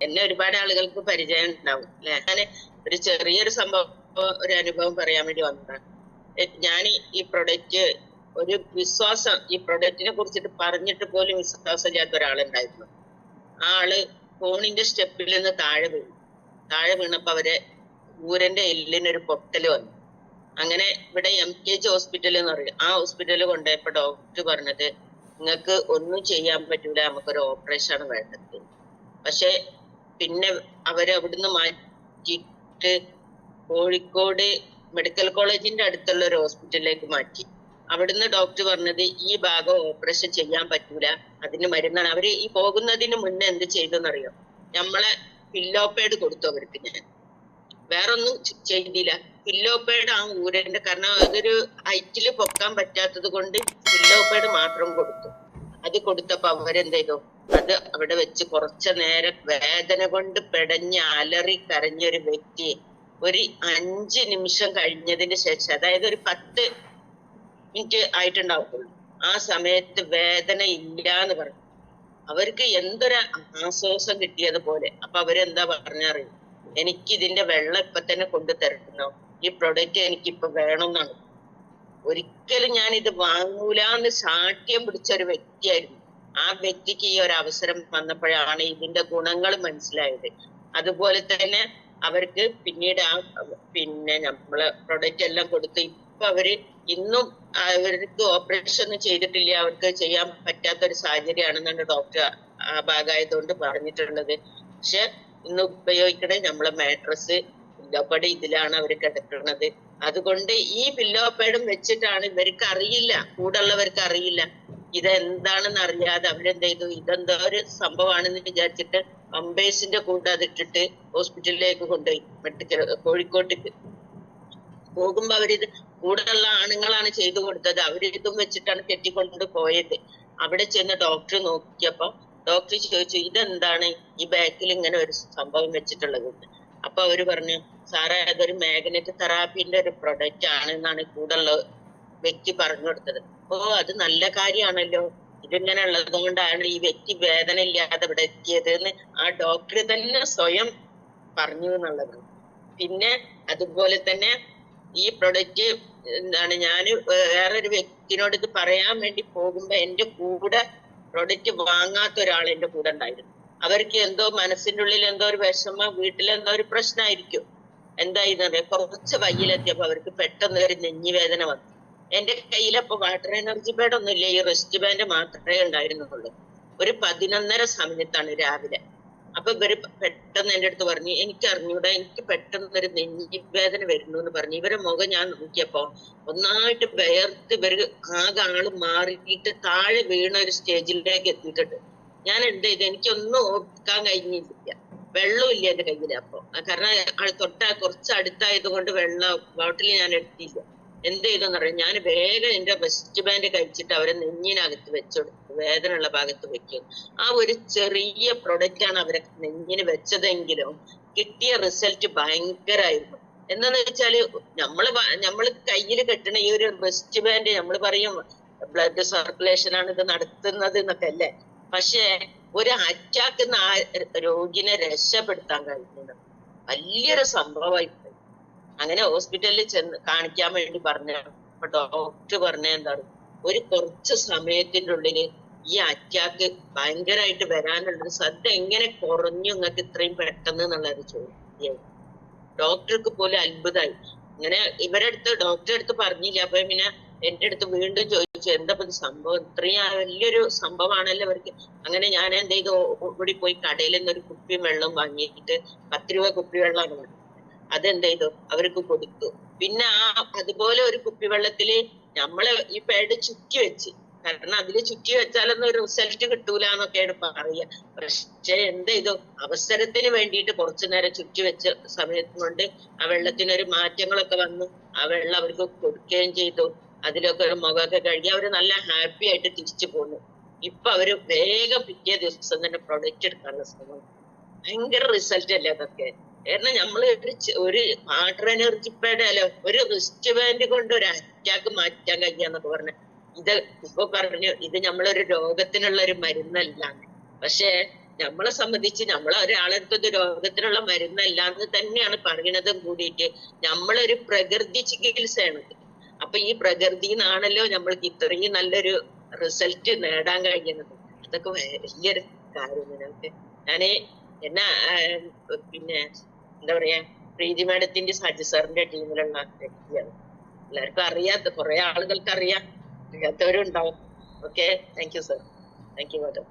എന്നെ ഒരുപാട് ആളുകൾക്ക് പരിചയം ഉണ്ടാവും അല്ലെ? ഞാൻ ഒരു ചെറിയൊരു സംഭവം ഒരു അനുഭവം പറയാൻ വേണ്ടി വന്നതാണ്. ഞാൻ ഈ പ്രൊഡക്റ്റ് ഒരു വിശ്വാസം ഈ പ്രൊഡക്റ്റിനെ കുറിച്ചിട്ട് പറഞ്ഞിട്ട് പോലും വിശ്വാസം വിശ്വാസമില്ലാത്ത ഒരാളുണ്ടായിരുന്നു. ആ ആൾ ഫോണിന്റെ സ്റ്റെപ്പിൽ നിന്ന് താഴെ വീണു. താഴെ വീണപ്പോ അവരെ ഊരന്റെ എല്ലിനൊരു പൊട്ടൽ വന്നു. അങ്ങനെ ഇവിടെ എം കെ ജി ഹോസ്പിറ്റൽ എന്ന് പറയും. ആ ഹോസ്പിറ്റലിൽ കൊണ്ടുപോയപ്പോ ഡോക്ടർ പറഞ്ഞത് നിങ്ങൾക്ക് ഒന്നും ചെയ്യാൻ പറ്റൂല നമുക്കൊരു ഓപ്പറേഷൻ ആണ് വേണ്ടത്. പക്ഷെ പിന്നെ അവരെ അവിടുന്ന് മാറ്റിയിട്ട് കോഴിക്കോട് മെഡിക്കൽ കോളേജിന്റെ അടുത്തുള്ള ഒരു ഹോസ്പിറ്റലിലേക്ക് മാറ്റി. അവിടുന്ന് ഡോക്ടർ പറഞ്ഞത് ഈ ഭാഗം ഓപ്പറേഷൻ ചെയ്യാൻ പറ്റൂല അതിന് മരുന്നാണ്. അവർ ഈ പോകുന്നതിന് മുന്നേ എന്ത് ചെയ്തെന്നറിയോ? നമ്മളെ പില്ലോ പേഡ് കൊടുത്തു അവർക്ക്. ഞാൻ വേറൊന്നും ചെയ്തില്ല. പില്ലോ പേഡ് ആ ഊരന്റെ കാരണം അതൊരു ഹൈറ്റിൽ പൊക്കാൻ പറ്റാത്തത് കൊണ്ട് പില്ലോ മാത്രം കൊടുത്തു. അത് കൊടുത്തപ്പോ അവരെന്ത് ചെയ്തു അത് അവിടെ വെച്ച് കുറച്ചു നേരം വേദന കൊണ്ട് പെടഞ്ഞ് അലറി കരഞ്ഞൊരു വ്യക്തി ഒരു അഞ്ച് നിമിഷം കഴിഞ്ഞതിന് ശേഷം അതായത് ഒരു പത്ത് മിനിറ്റ് ആയിട്ടുണ്ടാവുള്ളൂ. ആ സമയത്ത് വേദന ഇല്ല എന്ന് പറഞ്ഞു. അവർക്ക് എന്തൊരു ആശ്വാസം കിട്ടിയതുപോലെ. അപ്പൊ അവരെന്താ പറഞ്ഞറിയും എനിക്ക് ഇതിന്റെ വെള്ളം ഇപ്പൊ തന്നെ കൊണ്ടു തരണോ ഈ പ്രൊഡക്റ്റ് എനിക്ക് ഇപ്പൊ വേണമെന്നാണ്. ഒരിക്കലും ഞാൻ ഇത് വാങ്ങൂല എന്ന് സാഠ്യം പിടിച്ച ഒരു വ്യക്തിയായിരുന്നു. ആ വ്യക്തിക്ക് ഈ ഒരു അവസരം വന്നപ്പോഴാണ് ഇതിന്റെ ഗുണങ്ങൾ മനസ്സിലായത്. അതുപോലെ തന്നെ അവർക്ക് പിന്നീട് ആ പിന്നെ നമ്മൾ പ്രൊഡക്റ്റ് എല്ലാം കൊടുത്ത് ഇപ്പൊ അവർ ഇന്നും അവർക്ക് ഓപ്പറേഷൻ ഒന്നും ചെയ്തിട്ടില്ല അവർക്ക് ചെയ്യാൻ പറ്റാത്ത ഒരു സാഹചര്യമാണെന്നാണ് ഡോക്ടർ ആ ഭാഗമായതുകൊണ്ട് പറഞ്ഞിട്ടുള്ളത്. പക്ഷെ ഇന്ന് ഉപയോഗിക്കണേ നമ്മളെ മാട്രസ് പില്ലോപ്പേഡ് ഇതിലാണ് അവർ കിടക്കുന്നത്. അതുകൊണ്ട് ഈ പില്ലോപ്പേഡും വെച്ചിട്ടാണ് ഇവർക്ക് അറിയില്ല കൂടുള്ളവർക്ക് അറിയില്ല. ഇതെന്താണെന്ന് അറിയാതെ അവരെന്ത് ചെയ്തു? ഇതെന്തോ ഒരു സംഭവമാണെന്ന് വിചാരിച്ചിട്ട് അംബേസിന്റെ കൂടെ അതിട്ടിട്ട് ഹോസ്പിറ്റലിലേക്ക് കൊണ്ടുപോയി മെഡിക്കൽ കോഴിക്കോട്ടേക്ക് പോകുമ്പോ അവരിത് കൂടെയുള്ള ആണുങ്ങളാണ് ചെയ്തു കൊടുത്തത്. അവരിതും വെച്ചിട്ടാണ് കെട്ടിക്കൊണ്ട് പോയത്. അവിടെ ചെന്ന് ഡോക്ടർ നോക്കിയപ്പോ ഡോക്ടർ ചോദിച്ചു ഇതെന്താണ്? ഈ ബാക്കിൽ ഇങ്ങനെ ഒരു സംഭവം വെച്ചിട്ടുള്ളത്. അപ്പൊ അവർ പറഞ്ഞു സാറേ അതൊരു മാഗ്നറ്റ് തെറാപ്പിന്റെ ഒരു പ്രൊഡക്റ്റ് ആണ് എന്നാണ് കൂടുള്ള വ്യക്തി പറഞ്ഞു കൊടുത്തത്. ഓ അത് നല്ല കാര്യമാണല്ലോ. ഇതിങ്ങനെ ഉള്ളത് കൊണ്ടാണ് ഈ വ്യക്തി വേദന ഇല്ലാതെ ഇവിടെ എത്തിയത് എന്ന് ആ ഡോക്ടർ തന്നെ സ്വയം പറഞ്ഞു എന്നുള്ളത്. പിന്നെ അതുപോലെ തന്നെ ഈ പ്രൊഡക്റ്റ് എന്താണ് ഞാൻ വേറൊരു വ്യക്തിനോട് ഇത് പറയാൻ വേണ്ടി പോകുമ്പോ എന്റെ കൂടെ പ്രൊഡക്റ്റ് വാങ്ങാത്ത ഒരാൾ എന്റെ കൂടെ ഉണ്ടായിരുന്നു. അവർക്ക് എന്തോ മനസ്സിന്റെ ഉള്ളിൽ എന്തോ ഒരു വിഷമം വീട്ടിലെന്തോ ഒരു പ്രശ്നമായിരിക്കും. എന്തായിരുന്നറിയാം കുറച്ച് വയ്യിലെത്തിയപ്പോ അവർക്ക് പെട്ടെന്ന് ഒരു നെഞ്ഞുവേദന വന്നു. എന്റെ കയ്യിൽ അപ്പൊ വാട്ടർ എനർജി പാഡ് ഒന്നും ഇല്ല ഈ റെസ്റ്റ് ബാൻഡ് മാത്രമേ ഉണ്ടായിരുന്നുള്ളൂ. ഒരു പതിനൊന്നര സമയത്താണ് രാവിലെ. അപ്പൊ ഇവർ പെട്ടെന്ന് എന്റെ അടുത്ത് പറഞ്ഞു എനിക്ക് അറിഞ്ഞൂടാ എനിക്ക് പെട്ടെന്ന് ഒരു നെഞ്ചിവേദന വരുന്നു എന്ന് പറഞ്ഞു. ഇവരെ മുഖം ഞാൻ നോക്കിയപ്പോ ഒന്നായിട്ട് വേർത്ത് ഇവർ ആകെ ആൾ മാറിയിട്ട് താഴെ വീണ ഒരു സ്റ്റേജിലേക്ക് എത്തിയിട്ടുണ്ട്. ഞാൻ എന്ത് ചെയ്തു? എനിക്കൊന്നും ഓർക്കാൻ കഴിഞ്ഞില്ല. വെള്ളമില്ല എന്റെ കയ്യിൽ അപ്പൊ. കാരണം തൊട്ട കുറച്ച് അടുത്തായത് കൊണ്ട് വെള്ളം ബോട്ടിൽ ഞാൻ എടുത്തില്ല. എന്ത് ചെയ്തെന്ന് പറയാം ഞാൻ വേഗം എന്റെ വെസ്റ്റ് ബാൻഡ് കഴിച്ചിട്ട് അവരെ നെഞ്ഞിനകത്ത് വെച്ചെടുത്തു വേദനയുള്ള ഭാഗത്ത് വെക്കും. ആ ഒരു ചെറിയ പ്രൊഡക്റ്റ് ആണ് അവരെ നെഞ്ഞിന് വെച്ചതെങ്കിലും കിട്ടിയ റിസൾട്ട് ഭയങ്കരമായിരുന്നു എന്താന്ന് വെച്ചാൽ നമ്മൾ നമ്മൾ കയ്യിൽ കെട്ടണ ഈ ഒരു വെസ്റ്റ് ബാൻഡ് നമ്മൾ പറയും ബ്ലഡ് സർക്കുലേഷൻ ആണ് ഇത് നടത്തുന്നത് എന്നൊക്കെ അല്ലേ? പക്ഷേ ഒരു അറ്റാക്കുന്ന ആ രോഗിനെ രക്ഷപ്പെടുത്താൻ കഴിയുന്നത് വലിയൊരു സംഭവമായി അങ്ങനെ ഹോസ്പിറ്റലിൽ ചെന്ന് കാണിക്കാൻ വേണ്ടി പറഞ്ഞ ഡോക്ടർ പറഞ്ഞ എന്താണ്? ഒരു കുറച്ച് സമയത്തിന്റെ ഉള്ളിൽ ഈ അറ്റാക്ക് ഭയങ്കരമായിട്ട് വരാനുള്ള ശ്രദ്ധ എങ്ങനെ കുറഞ്ഞു നിങ്ങൾക്ക് ഇത്രയും പെട്ടെന്ന് എന്നുള്ളൊരു ചോദ്യം ഡോക്ടർക്ക് പോലും അത്ഭുതമായി. ഇങ്ങനെ ഇവരെടുത്ത് ഡോക്ടറെ അടുത്ത് പറഞ്ഞില്ല. അപ്പൊ പിന്നെ എന്റെ അടുത്ത് വീണ്ടും ചോദിച്ചു എന്താ ഇത് സംഭവം? ഇത്രയും വലിയൊരു സംഭവമാണല്ലോ അവർക്ക് അങ്ങനെ ഞാൻ എന്ത് ചെയ്തു? ഓടി പോയി കടയിൽ നിന്ന് ഒരു കുപ്പി വെള്ളം വാങ്ങിയിട്ട് പത്ത് രൂപ കുപ്പി വെള്ളമാണ് വാങ്ങിയത്. അതെന്ത് ചെയ്തു? അവർക്ക് കൊടുത്തു. പിന്നെ ആ അതുപോലെ ഒരു കുപ്പി വെള്ളത്തിൽ നമ്മൾ ഈ പേട് ചുറ്റി വെച്ച്. കാരണം അതിൽ ചുറ്റി വെച്ചാലൊന്നും ഒരു റിസൾട്ട് കിട്ടൂല എന്നൊക്കെയാണ് പറയുക. പക്ഷെ എന്ത് ചെയ്തു? അവസരത്തിന് വേണ്ടിയിട്ട് കുറച്ചു നേരം ചുറ്റി വെച്ച സമയത്ത് കൊണ്ട് ആ വെള്ളത്തിനൊരു മാറ്റങ്ങളൊക്കെ വന്നു. ആ വെള്ളം അവർക്ക് കൊടുക്കുകയും ചെയ്തു. അതിലൊക്കെ ഒരു മുഖമൊക്കെ കഴുകി അവർ നല്ല ഹാപ്പി ആയിട്ട് തിരിച്ചു പോന്നു. ഇപ്പൊ അവർ വേഗം പിറ്റേ ദിവസം തന്നെ പ്രൊഡക്റ്റ് എടുക്കാനുള്ള ശ്രമം. ഭയങ്കര റിസൾട്ട് അല്ലേ അതൊക്കെ? കാരണം നമ്മൾ ഒരു ഒരു വാട്ടർ എനർജി പാഡ് അല്ല ഒരു റിസ്റ്റ് ബാൻഡ് കൊണ്ട് ഒരു അറ്റാക്ക് മാറ്റാൻ കഴിയാന്നൊക്കെ പറഞ്ഞ. ഇത് ഇപ്പൊ പറഞ്ഞു ഇത് നമ്മളൊരു രോഗത്തിനുള്ള ഒരു മരുന്നല്ല. പക്ഷേ നമ്മളെ സംബന്ധിച്ച് നമ്മൾ ഒരാളെടുത്തത് രോഗത്തിനുള്ള മരുന്നല്ല എന്ന് തന്നെയാണ് പറയണതും കൂടിയിട്ട് നമ്മളൊരു പ്രകൃതി ചികിത്സയാണ്. അപ്പൊ ഈ പ്രകൃതിയിൽ നിന്നാണല്ലോ നമ്മൾക്ക് ഇത്രയും നല്ലൊരു റിസൾട്ട് നേടാൻ കഴിയുന്നത് അതൊക്കെ വലിയൊരു കാര്യം നിങ്ങൾക്ക് ഞാൻ എന്നാ പിന്നെ എന്താ പറയാ പ്രീതി മാഡത്തിന്റെ സജി സാറിന്റെ ടീമിലുള്ള വ്യക്തിയാണ്. എല്ലാവർക്കും അറിയാത്ത കുറെ ആളുകൾക്ക് അറിയാം അറിയാത്തവരും ഉണ്ടാവും okay. Thank you sir thank you madam